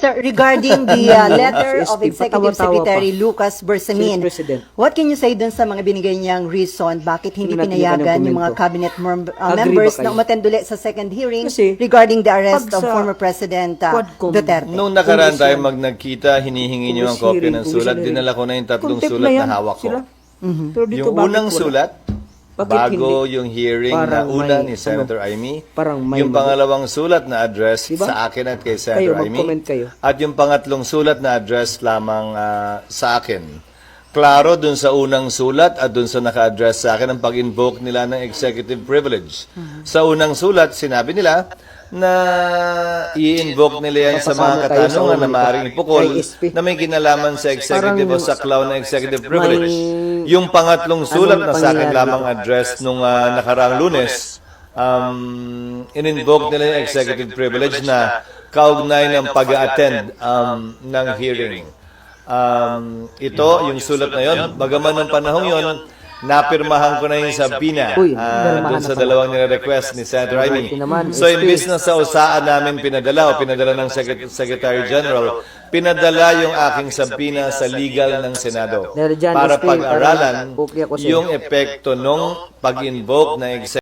Sir, regarding the uh, letter of Executive Secretary pa. Lucas Bersamin, what can you say dun sa mga binigay niyang reason bakit hindi pinayagan yung mga cabinet mem- uh, members na umattend ulit sa second hearing Kasi, regarding the arrest of former President uh, Quadcom, Duterte? Nung nakaraan tayo mag nagkita, hinihingi niyo ang kopya ng sulat. Dinala ko na yung tatlong sulat na hawak ko. sila. Pero dito, Yung unang sulat, Bakit bago hindi? yung hearing Parang na una may, ni Senator Amy. parang may yung pangalawang sulat na address Diba? sa akin at kay Kayo, Senator Amy. mag-comment kayo. At yung pangatlong sulat na address lamang ah, sa akin. Klaro dun sa unang sulat at dun sa naka-address sa akin ang pag-invoke nila ng executive privilege. Mm-hmm. Sa unang sulat, sinabi nila na i-invoke nila yan sa mga katanungan na maaaring pukol na may kinalaman sa executive o sa clown na executive privilege. Yung pangatlong sulat Anong na sa akin lamang address nung ah, nakaraang lunes, um, in-invoke nila yung executive privilege na kaugnay ng pag-attend um, ng hearing. Um, ito, yung sulat na yon, bagaman ng panahong yon, napirmahan ko na yung sabina Uy, ah, pirmahan dun na sa dalawang nire-request ni Senator Amy. So, imbis na sa usaan namin pinadala o pinadala ng Secret- Secretary General, pinadala yung aking sabina sa legal ng Senado para pag-aralan yung epekto nung pag-invoke ng executive